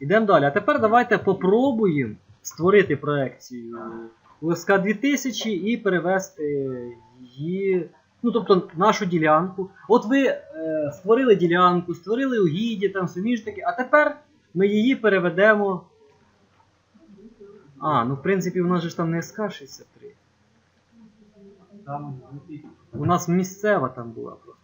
Ідемо далі. А тепер давайте попробуємо створити проекцію УСК 2000 і перевести її, ну тобто нашу ділянку. От ви е, створили ділянку, створили угіддя, там суміжники, а тепер ми її переведемо. А, ну в принципі, у нас же ж там не СК 63. Там 2000. У нас місцева там була просто.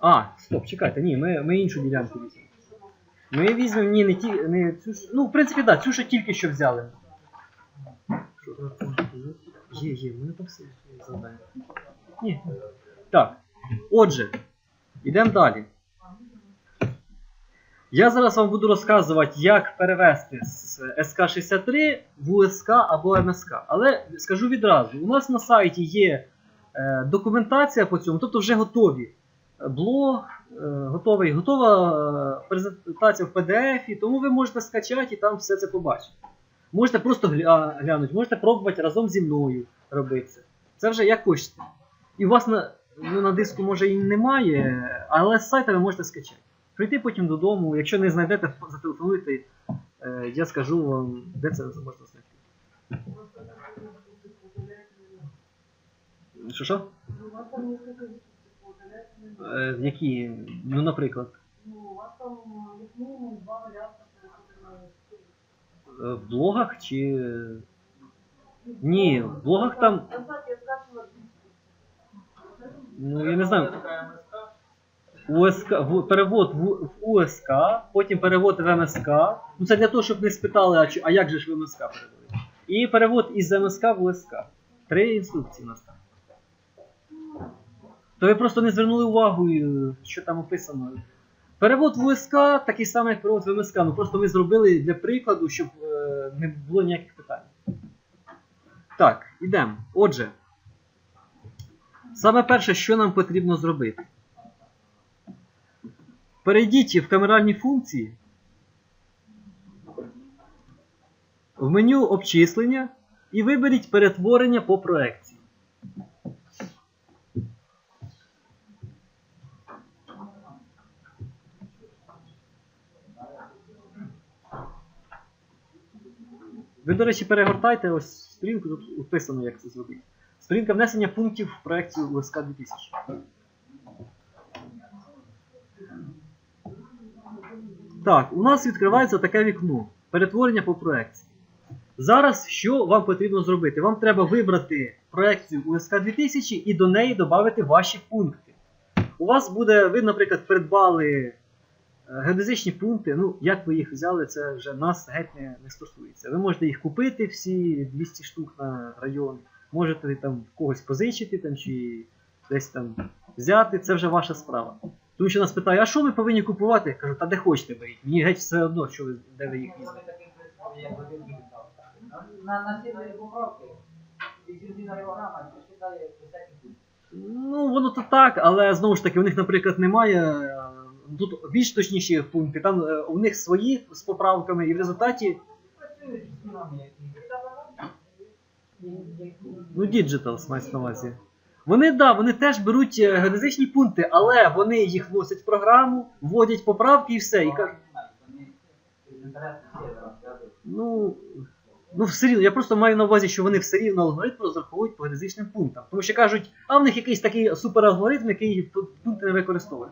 А, стоп, чекайте, ні, ми, ми іншу ділянку візьмемо. Ми візьмемо, ні, не ті, не цю ж. Ну, в принципі, так, да, цю що тільки що взяли. Є, є, ми там все завдання. Ні. Так. Отже, йдемо далі. Я зараз вам буду розказувати, як перевести з СК-63 в УСК або МСК. Але скажу відразу: у нас на сайті є е, документація по цьому, тобто вже готові. Блог, е, готовий, готова е, презентація в PDF, тому ви можете скачати і там все це побачити. Можете просто гля- глянути, можете пробувати разом зі мною робити це. Це вже як хочете. І у вас на, ну, на диску може і немає, але з сайта ви можете скачати. Прийти потім додому, якщо не знайдете, зателефонуйте, е, я скажу вам, де це можна знайти. Що що? У вас там несколько вещей по Е, які, ну, наприклад, Ну, у вас там як мінімум два варіанти е, в блогах чи. Ні, в блогах там. Ну, я не знаю. УСК, в, перевод в, в УСК, потім перевод в МСК. Ну це для того, щоб не спитали, а, чи- а як же ж в МСК переводити. І перевод із МСК в УСК. Три інструкції у нас там. То ви просто не звернули увагу, е, що там описано. Перевод в УСК такий самий, як перевод в МСК. Ну просто ми зробили для прикладу, щоб е, не було ніяких питань. Так, ідемо. Отже, саме перше, що нам потрібно зробити. Перейдіть в камеральні функції. В меню обчислення і виберіть перетворення по проекції. Ви, до речі, перегортайте ось сторінку, тут описано, як це зробити. Сторінка внесення пунктів в проекцію УСК 2000. Так, у нас відкривається таке вікно. Перетворення по проекції. Зараз що вам потрібно зробити? Вам треба вибрати проекцію УСК 2000 і до неї додати ваші пункти. У вас буде, ви, наприклад, придбали геодезичні пункти. Ну, як ви їх взяли, це вже нас геть не, не стосується. Ви можете їх купити всі 200 штук на район, можете там когось позичити там, чи десь там взяти, це вже ваша справа. Тому що нас питають, а що ми повинні купувати? Я кажу, та де хочете беріть. Мені геть все одно, що ви, де ви їх візьмете. На насильної поправки. Ну, воно то так, але знову ж таки, у них, наприклад, немає. Тут більш точніші пункти, там е, у них свої з поправками, і в результаті, ну, Digital мається на увазі. Вони, да, вони теж беруть е, геодезичні пункти, але вони їх вносять в програму, вводять поправки і все. І кажуть, ну, ну все рівно, я просто маю на увазі, що вони все рівно алгоритм розраховують по геодезичним пунктам. Тому що кажуть, а в них якийсь такий супералгоритм, який пункти не використовує.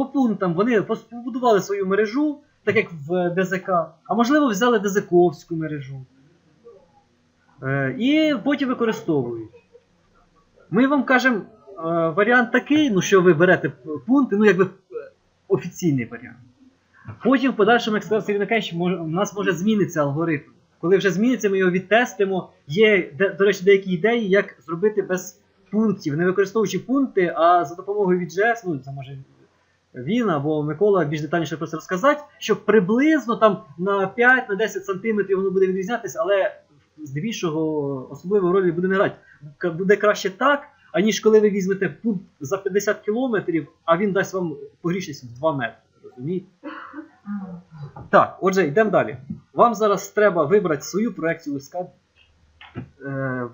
По пунктам вони побудували свою мережу, так як в ДЗК, а можливо взяли ДЗКовську мережу. Е, і потім використовують. Ми вам кажемо е, варіант такий, ну що ви берете пункти, ну якби е, офіційний варіант. Потім в подальшому експерт Сергій у нас може зміниться алгоритм. Коли вже зміниться, ми його відтестимо. Є, до речі, деякі ідеї, як зробити без пунктів, не використовуючи пункти, а за допомогою VGS, ну це може він або Микола більш детальніше про це розказати, що приблизно там на 5-10 сантиметрів воно буде відрізнятися, але здебільшого особливої ролі буде не грати. Буде краще так, аніж коли ви візьмете пункт за 50 кілометрів, а він дасть вам погрішність в 2 метри. Розумієте? Так, отже, йдемо далі. Вам зараз треба вибрати свою проекцію УСК. Е,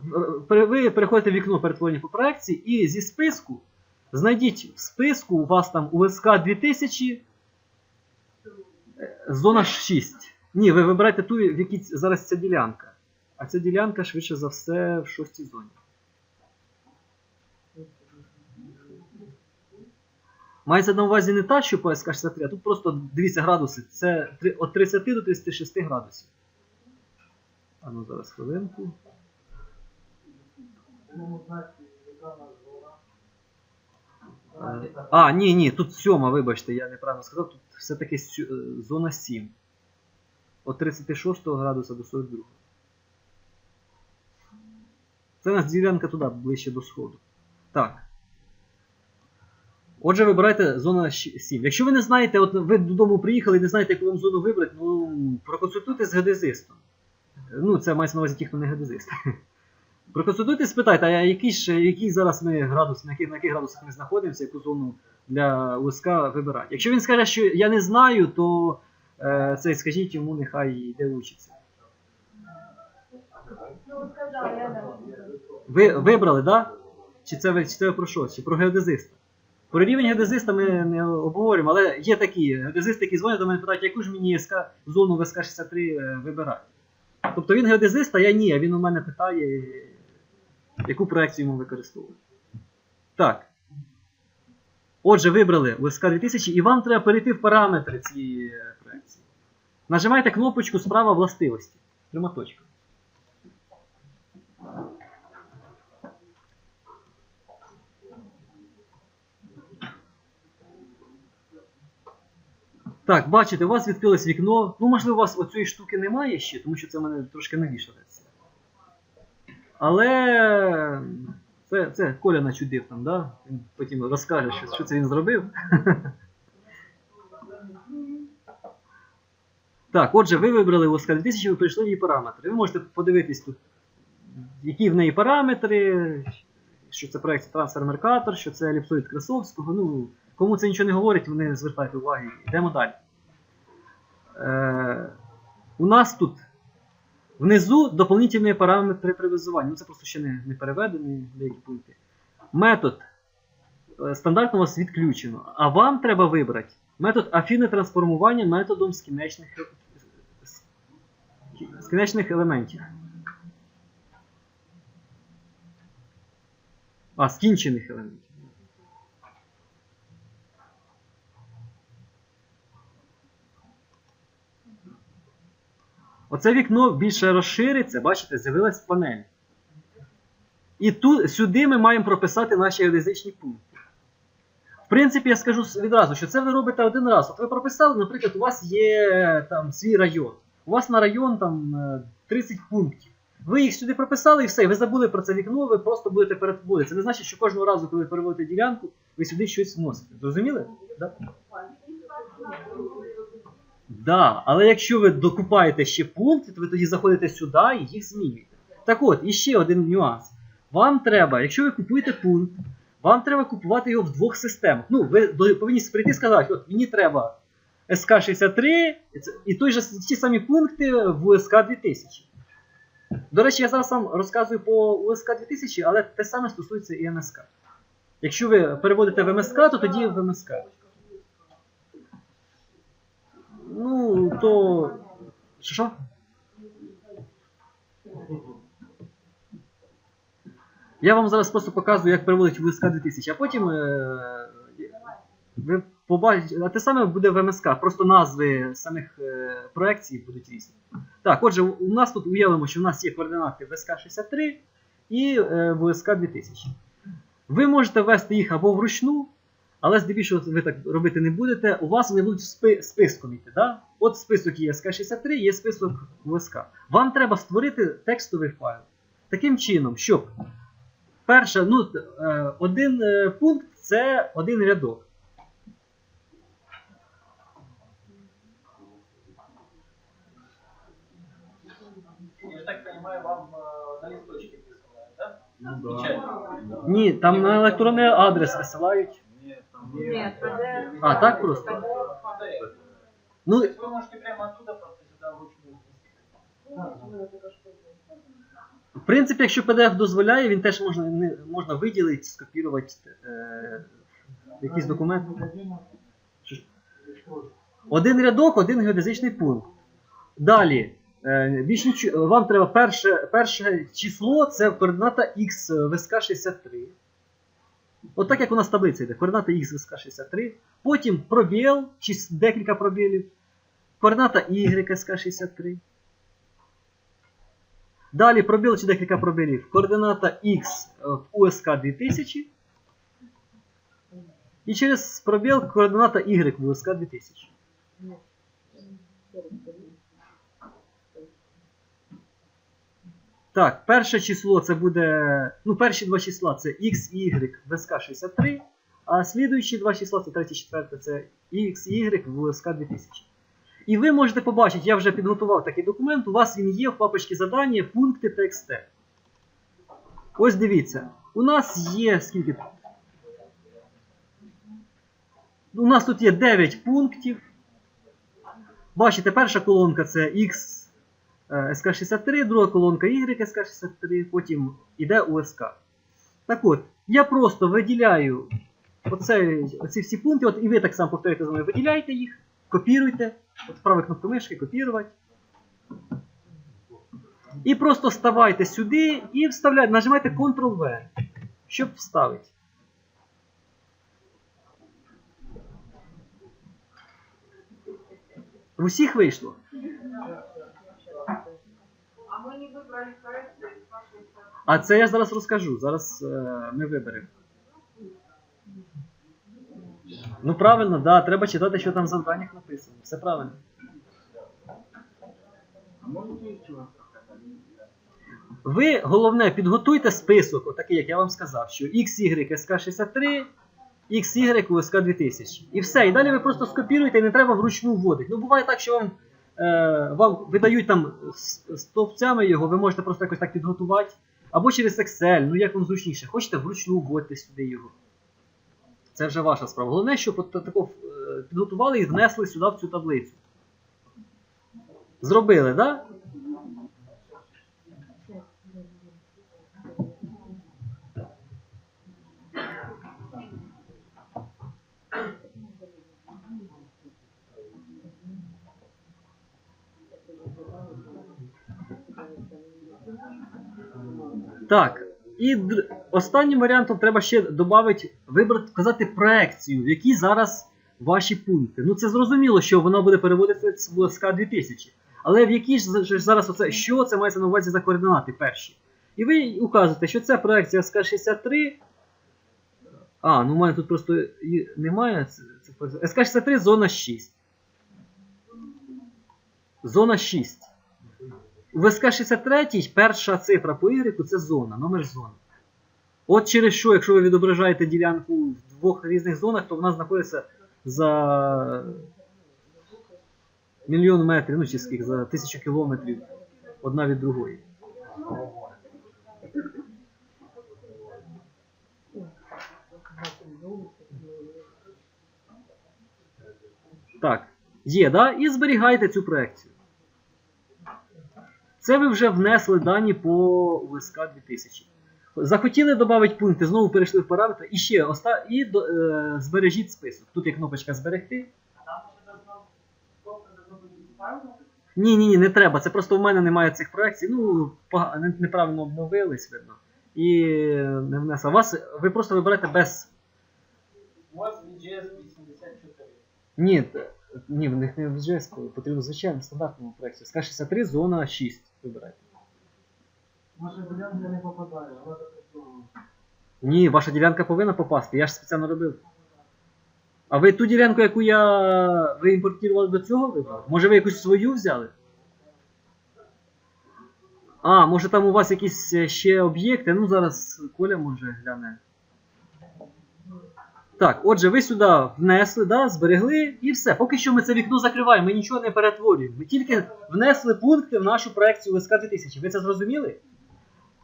Ви переходите в вікно перетворення по проекції і зі списку Знайдіть в списку, у вас там УСК 2000, е, зона 6. Ні, ви вибирайте ту, в якій зараз ця ділянка. А ця ділянка, швидше за все, в шостій зоні. Мається на увазі не та, що по СК 63, а тут просто дивіться градуси. Це від 30 до 36 градусів. А ну зараз хвилинку. Е, А, ні, ні, тут сьома, вибачте, я неправильно сказав, тут все-таки е, зона 7. От 36 градуса до 42. Це у нас ділянка туди, ближче до сходу. Так. Отже, вибирайте зона 7. Якщо ви не знаєте, от ви додому приїхали і не знаєте, яку вам зону вибрати, ну проконсультуйтесь з геодезистом. Ну, це мається на увазі ті, хто не геодезист. Проконсультуйтесь, спитайте, а який ж, який зараз ми градус, на яких, на яких градусах ми знаходимося, яку зону для УСК вибирати. Якщо він скаже, що я не знаю, то е, це скажіть йому, нехай йде учиться. Ви вибрали, так? Да? Чи це ви чи це про що? Чи про геодезиста? Про рівень геодезиста ми не обговорюємо, але є такі геодезисти, які дзвонять до мене питають, яку ж мені СК, зону в СК-63 е, вибирати. Тобто він геодезист, а я ні, а він у мене питає, яку проекцію йому використовувати. Так. Отже, вибрали УСК 2000 і вам треба перейти в параметри цієї е, проекції. Нажимайте кнопочку справа властивості. Трьома точками. Так, бачите, у вас відкрилось вікно. Ну, можливо, у вас оцієї штуки немає ще, тому що це в мене трошки новіша версія. Але це, це Коля начудив там, да? Він потім розкаже, що, що це він зробив. Так, отже, ви вибрали ОСК 2000, ви прийшли в її параметри. Ви можете подивитись тут, які в неї параметри, що це проєкт трансфер Меркатор, що це еліпсоїд Красовського. Ну, кому це нічого не говорить, вони звертають уваги. Йдемо далі. Е, у нас тут внизу доповнительні параметри привязування. Ну, це просто ще не, не переведені деякі пункти. Метод е, стандартно у вас відключено. А вам треба вибрати метод афінне трансформування методом скінечних, скінечних елементів. А, скінчених елементів. Оце вікно більше розшириться, бачите, з'явилась панель. І тут, сюди ми маємо прописати наші геодезичні пункти. В принципі, я скажу відразу, що це ви робите один раз. От ви прописали, наприклад, у вас є там свій район. У вас на район там е, 30 пунктів. Ви їх сюди прописали і все, ви забули про це вікно, ви просто будете переводити. Це не значить, що кожного разу, коли переводите ділянку, ви сюди щось вносите. Зрозуміли? Да? Да, але якщо ви докупаєте ще пункти, то ви тоді заходите сюди і їх змінюєте. Так от, і ще один нюанс. Вам треба, якщо ви купуєте пункт, вам треба купувати його в двох системах. Ну, ви повинні прийти і сказати, от мені треба СК-63 і той же, ті самі пункти в УСК-2000. До речі, я зараз вам розказую по УСК-2000, але те саме стосується і МСК. Якщо ви переводите в МСК, то тоді в МСК. Ну, то. Що? Я вам зараз просто показую, як переводить в УСК 2000, а потім е, ви побачите, а те саме буде в МСК, просто назви самих е, проекцій будуть різні. Так, отже, у нас тут уявимо, що в нас є координати в СК-63 і е, в УСК 2000. Ви можете ввести їх або вручну, але здебільшого ви так робити не будете. У вас вони будуть спи- списком йти. Да? От список є СК-63, є список ВСК. Вам треба створити текстовий файл. Таким чином, щоб перше, ну, е, один е, пункт це один рядок. Я так понимаю, вам э, на листочке присылают, да? Ну, Печать. Ні, там на електронний адрес висилають. Нет, ПДФ. А, так просто? Ну, вы можете прямо оттуда просто сюда вручную внести. В принципі, якщо PDF дозволяє, він теж можна, не, можна виділити, скопірувати е, Якийсь документ? Один рядок, один геодезичний пункт. Далі. е, Більш ніч... Вам треба перше, перше число це координата Х ВСК 63. От так як у нас таблиця йде. Координата Х ВСК 63. Потім пробіл, декілька пробілів. Координата Y СК 63. Далі пробіл чи декілька пробілів. Координата Х в УСК 2000. І через пробіл координата Y в УСК 2000. Так, перше число це буде. Ну, перші два числа це X Y в СК 63, а слідуючі два числа це третє, четверте, це X Y в СК 2000. І ви можете побачити, я вже підготував такий документ, у вас він є в папочці задання, пункти TXT. Ось дивіться. У нас є скільки. У нас тут є 9 пунктів. Бачите, перша колонка це X СК63, друга колонка Y СК63, потім іде УСК. Так от, я просто виділяю оце, оці всі пункти, от і ви так само повторюєте за мною, виділяйте їх, копіруйте, от правою кнопкою мишки копірувати. І просто ставайте сюди і вставляйте, нажимайте Ctrl-V, щоб вставити. В усіх вийшло. А мы не выбрали проекты из вашей стороны. А це я зараз розкажу. Зараз е, ми виберемо. Ну правильно, да, треба читати, що там в завданнях написано. Все правильно. Ви головне підготуйте список, отакий, як я вам сказав, що XY SK63, XY USK 2000. І все. І далі ви просто скопіруєте і не треба вручну вводити. Ну буває так, що вам, е, вам видають там стовпцями його, ви можете просто якось так підготувати. Або через Excel, ну як вам зручніше. Хочете вручну вводьте сюди його. Це вже ваша справа. Головне, щоб тако е, підготували і внесли сюди в цю таблицю. Зробили, так? Так. І останнім варіантом треба ще додати, вибрати, вказати проекцію, в якій зараз ваші пункти. Ну це зрозуміло, що вона буде переводитися в СК 2000. Але в якій ж зараз оце, що це мається на увазі за координати перші? І ви указуєте, що це проекція СК 63. А, ну у мене тут просто немає. ц- ц- СК 63 зона 6. Зона 6. В СК-63 перша цифра по Y це зона, номер зони. От через що, якщо ви відображаєте ділянку в двох різних зонах, то вона знаходиться за мільйон метрів, ну чи скільки, за тисячу кілометрів одна від другої. Так, є, да? І зберігайте цю проекцію. Це ви вже внесли дані по ВСК 2000. Захотіли додати пункти, знову перейшли в параметри. І ще оста... і до, е, збережіть список. Тут є кнопочка зберегти. Ні, ні, ні, не треба. Це просто в мене немає цих проекцій. Ну, неправильно обновились, видно. І не внесли. Вас ви просто виберете без. У вас VGS 84. Ні, ні, в них не в JS, потрібно звичайно стандартному проекті. СК63, зона 6. Вибирайте. Наша ділянка не попадає, вона довго. Ні, ваша ділянка повинна попасти, я ж спеціально робив. А ви ту ділянку, яку я. ви імпортували до цього вибрали? Може ви якусь свою взяли? А, може там у вас якісь е, ще об'єкти? Ну зараз Коля може гляне. Так, отже, ви сюди внесли, да, зберегли і все. Поки що ми це вікно закриваємо, ми нічого не перетворюємо. Ми тільки внесли пункти в нашу проекцію СК 2000. Ви це зрозуміли?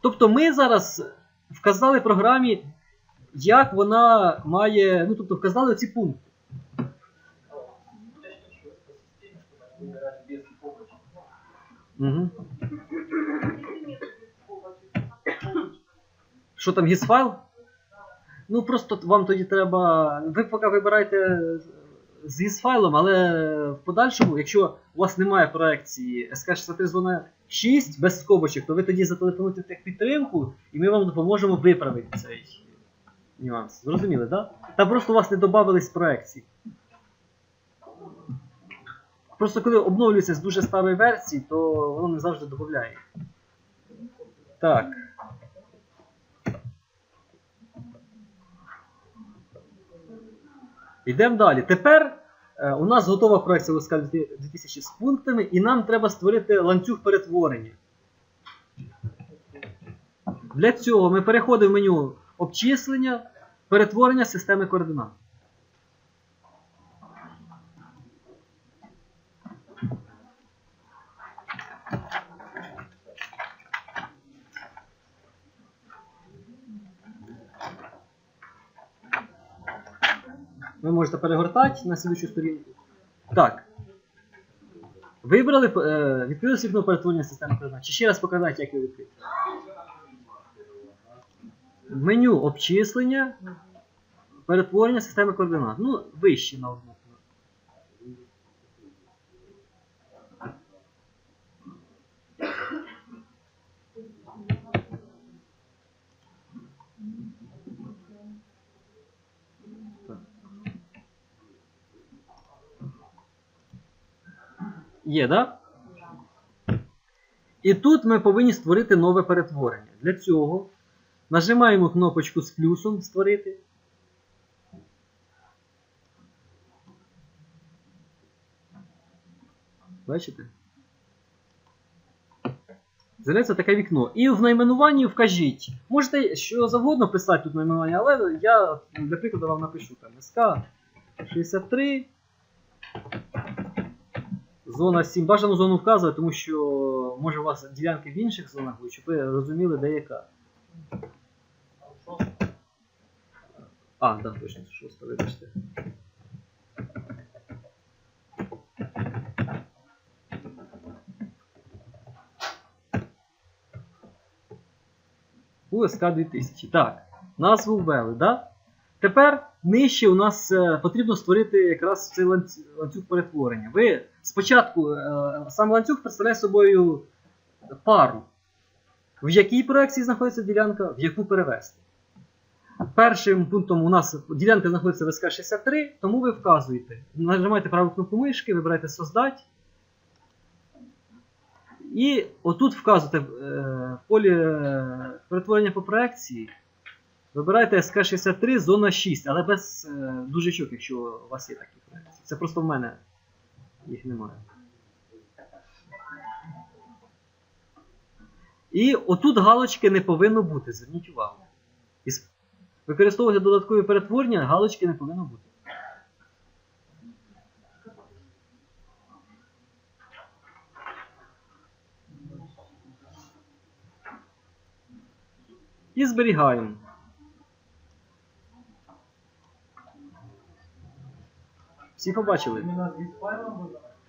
Тобто ми зараз вказали програмі, як вона має. Ну, тобто вказали ці пункти. Угу. Що там гісфайл? Ну просто вам тоді треба. Ви поки вибираєте з файлом, але в подальшому, якщо у вас немає проекції SK63 зона 6 без скобочок, то ви тоді зателефонуйте в техпідтримку і ми вам допоможемо виправити цей нюанс. Зрозуміли, так? Да? Там просто у вас не додавались проекції. Просто коли обновлюється з дуже старої версії, то воно не завжди додає. Так. Йдемо далі. Тепер е, у нас готова проекція ЛСК 2000 з пунктами, і нам треба створити ланцюг перетворення. Для цього ми переходимо в меню обчислення, перетворення системи координат. Ви можете перегортати на слідчу сторінку. Так. Вибрали, е, відкрили вікно перетворення системи призначення. Ще раз показати, як його відкрити? Меню обчислення, перетворення системи координат. Ну, вище на одну. Є? Да? І тут ми повинні створити нове перетворення. Для цього нажимаємо кнопочку з плюсом створити. Бачите? З'являється таке вікно. І в найменуванні вкажіть. Можете що завгодно писати тут найменування, але я для прикладу вам напишу там СК 63. Зона 7. Бажану зону вказувати, тому що може у вас ділянки в інших зонах будуть, щоб ви розуміли, де яка. А, так, да, точно, шоста, вибачте. УСК 2000. Так, назву ввели, да? Тепер нижче у нас е, потрібно створити якраз цей ланцюг, перетворення. Ви спочатку е, сам ланцюг представляє собою пару. В якій проекції знаходиться ділянка, в яку перевести. Першим пунктом у нас ділянка знаходиться в СК-63, тому ви вказуєте. Нажимаєте праву кнопку мишки, вибираєте Создать. І отут вказуєте е, в полі перетворення по проекції. Вибирайте СК-63, зона 6, але без е, дужечок, якщо у вас є такі проекції. Це просто в мене їх немає. І отут галочки не повинно бути, зверніть увагу. І використовувати додаткові перетворення, галочки не повинно бути. І зберігаємо. Всі побачили?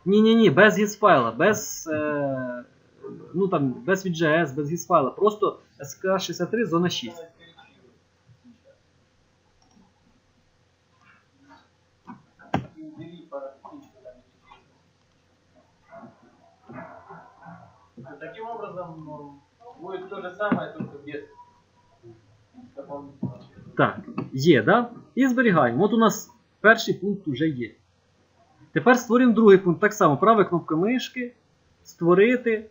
Ні, ні, ні, без гізфайла, без. Е, ну там, без VGS, без гізфайла. Просто SK63 зона 6. Таким образом, ну, будет то же самое, только без дополнительного. Так, є, да? І зберігаємо. От у нас перший пункт вже є. Тепер створюємо другий пункт. Так само, права кнопка мишки, створити.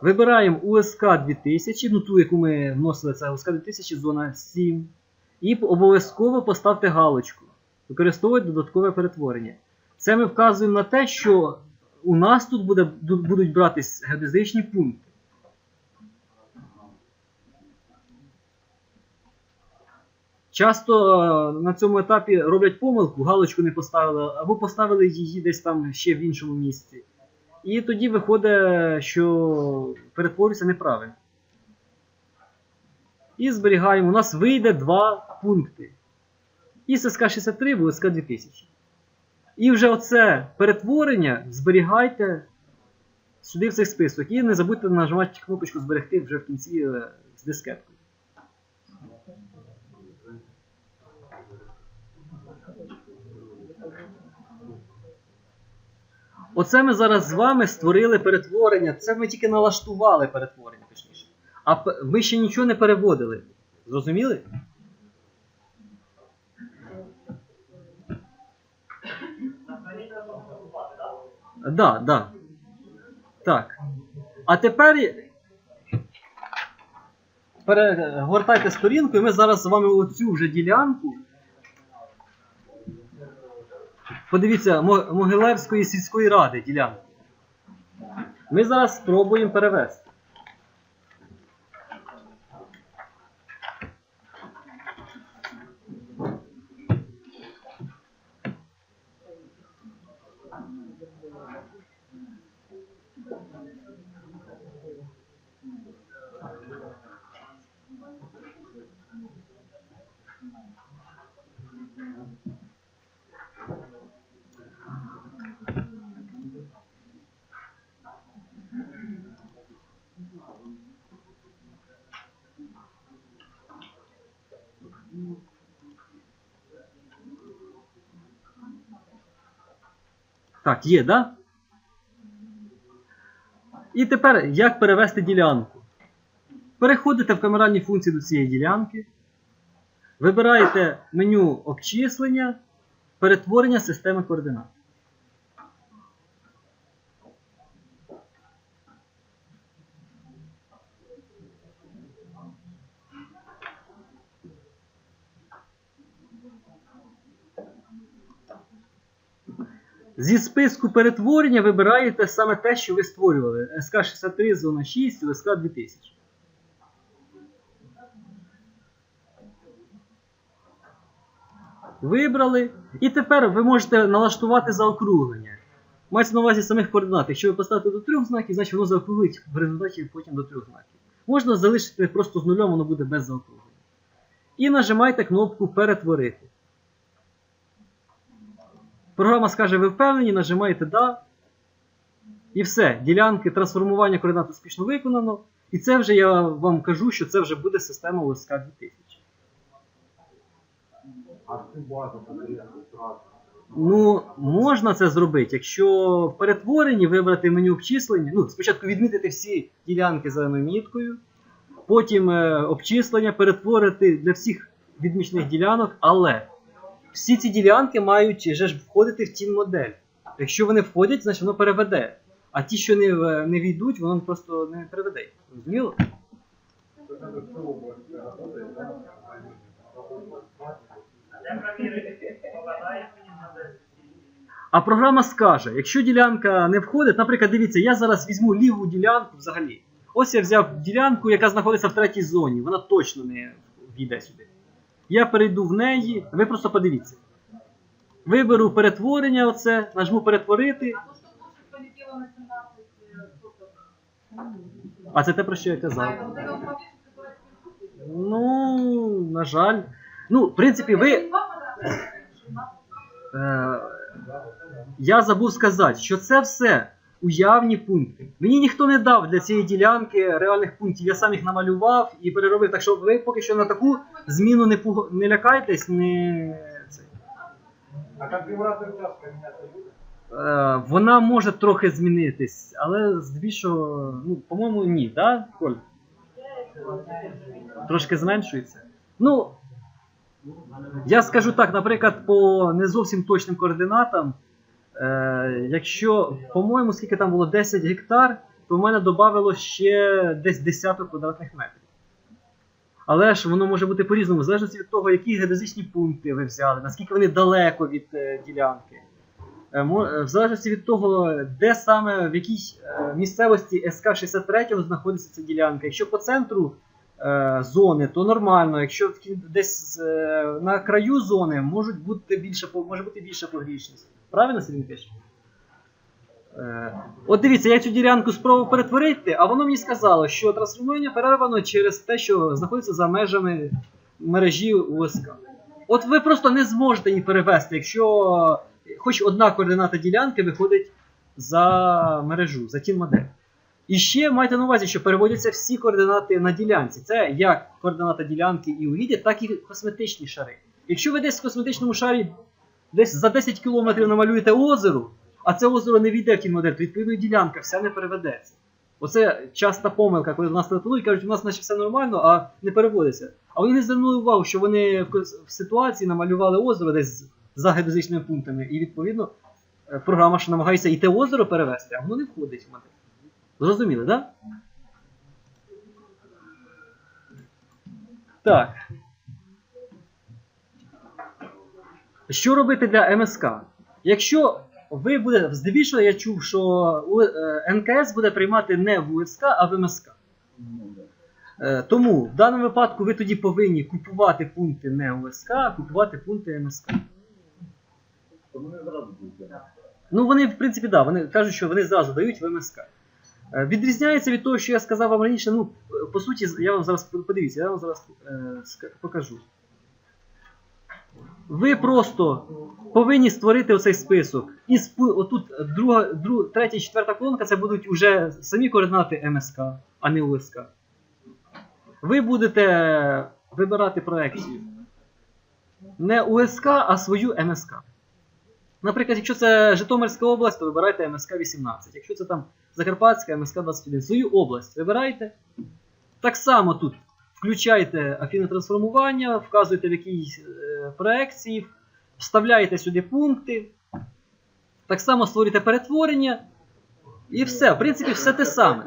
Вибираємо USK 2000, ну ту, яку ми вносили, це USK 2000, зона 7. І обов'язково поставте галочку. Використовувати додаткове перетворення. Це ми вказуємо на те, що у нас тут буде, будуть братись геодезичні пункти. Часто е, на цьому етапі роблять помилку, галочку не поставили, або поставили її десь там ще в іншому місці. І тоді виходить, що перетворюється неправильно. І зберігаємо. У нас вийде два пункти. Із СК63 в СК 2000. І вже оце перетворення зберігайте сюди в цей список. І не забудьте нажимати кнопочку зберегти вже в кінці е, з дискеткою. Оце ми зараз з вами створили перетворення. Це ми тільки налаштували перетворення, точніше. А ми ще нічого не переводили. Зрозуміли? Да, да. Так. А тепер перегортайте сторінку, і ми зараз з вами оцю вже ділянку. Подивіться, Мо- Могилевської сільської ради ділянку. Ми зараз спробуємо перевести. Так, є, да? І тепер як перевести ділянку? Переходите в камеральні функції до цієї ділянки. Вибираєте меню обчислення, перетворення системи координат. Зі списку перетворення вибираєте саме те, що ви створювали. СК63, зона 6, СК 2000. Вибрали. І тепер ви можете налаштувати заокруглення. Мається на увазі самих координат. Якщо ви поставите до трьох знаків, значить воно заокруглить в результаті потім до трьох знаків. Можна залишити просто з нулем, воно буде без заокруглення. І нажимайте кнопку Перетворити. Програма скаже, ви впевнені, нажимаєте Да. І все. Ділянки трансформування координат успішно виконано. І це вже я вам кажу, що це вже буде система ОСК 2000. А цю базу потрібно. Ну, можна це зробити, якщо в перетворенні вибрати меню обчислення. Ну, спочатку відмітити всі ділянки зеленою міткою, потім е, обчислення перетворити для всіх відмічених ділянок, але всі ці ділянки мають вже ж входити в тім модель. Якщо вони входять, значить воно переведе. А ті, що не, не війдуть, воно просто не переведе. Розуміло? А програма скаже, якщо ділянка не входить, наприклад, дивіться, я зараз візьму ліву ділянку взагалі. Ось я взяв ділянку, яка знаходиться в третій зоні, вона точно не війде сюди. Я перейду в неї, ви просто подивіться. Виберу перетворення, оце, нажму перетворити. А то, что лучше полетело на 17 э, соток. А це те, про що я А, это казав. вот это вот повешать, которое в Фейсбуке? Ну, на жаль. Ну, в принципі, ви. Это два подарка. Е, я забув сказати, що це все уявні пункти. Мені ніхто не дав для цієї ділянки реальних пунктів. Я сам їх намалював і переробив. Так що ви поки що на таку зміну не, пуг... не лякайтесь, не... це. А конфігурація участка міняти буде? Е, вона може трохи змінитись, але здебільшого, ну, по-моєму, ні, так, Коль? Трошки зменшується. Ну, я скажу так, наприклад, по не зовсім точним координатам, е, якщо, по-моєму, скільки там було 10 гектар, то в мене додавало ще десь десяток квадратних метрів. Але ж воно може бути по-різному, в залежності від того, які геодезичні пункти ви взяли, наскільки вони далеко від е, ділянки. Е, е, В залежності від того, де саме в якій е, місцевості СК-63 знаходиться ця ділянка. Якщо по центру зони, то нормально. Якщо десь е, на краю зони можуть бути більше, може бути більша погрішність. Правильно, Сергій Микитович? Е, От дивіться, я цю ділянку спробував перетворити, а воно мені сказало, що трансформування перервано через те, що знаходиться за межами мережі УСК. От ви просто не зможете її перевести, якщо хоч одна координата ділянки виходить за мережу, за тін модель. І ще майте на увазі, що переводяться всі координати на ділянці. Це як координата ділянки і у віді, так і косметичні шари. Якщо ви десь в косметичному шарі десь за 10 км намалюєте озеро, а це озеро не війде в ті модель, то відповідно ділянка вся не переведеться. Оце часта помилка, коли до нас телефонують, кажуть, у нас наче все нормально, а не переводиться. А вони не звернули увагу, що вони в, ситуації намалювали озеро десь за геодезичними пунктами, і відповідно е, програма ще намагається і те озеро перевести, а воно не входить в модель. Зрозуміли, так? Да? Так. Що робити для МСК? Якщо ви буде, здебільшого я чув, що е, НКС буде приймати не в УСК, а в МСК. Е, Тому в даному випадку ви тоді повинні купувати пункти не УСК, а купувати пункти МСК. Ну, вони, в принципі, да, вони кажуть, що вони зразу дають в МСК. Е, Відрізняється від того, що я сказав вам раніше. Ну, по суті, я вам зараз подивіться, я вам зараз е, покажу. Ви просто повинні створити оцей список. І спу- отут друга, друга, третя і четверта колонка це будуть вже самі координати МСК, а не УСК. Ви будете вибирати проекцію. Не УСК, а свою МСК. Наприклад, якщо це Житомирська область, то вибирайте МСК 18. Якщо це там Закарпатська, МСК 21. Свою область вибирайте. Так само тут включайте афінне трансформування, вказуєте в якійсь е, проекції, вставляєте сюди пункти. Так само створюєте перетворення. І все. В принципі, все те саме.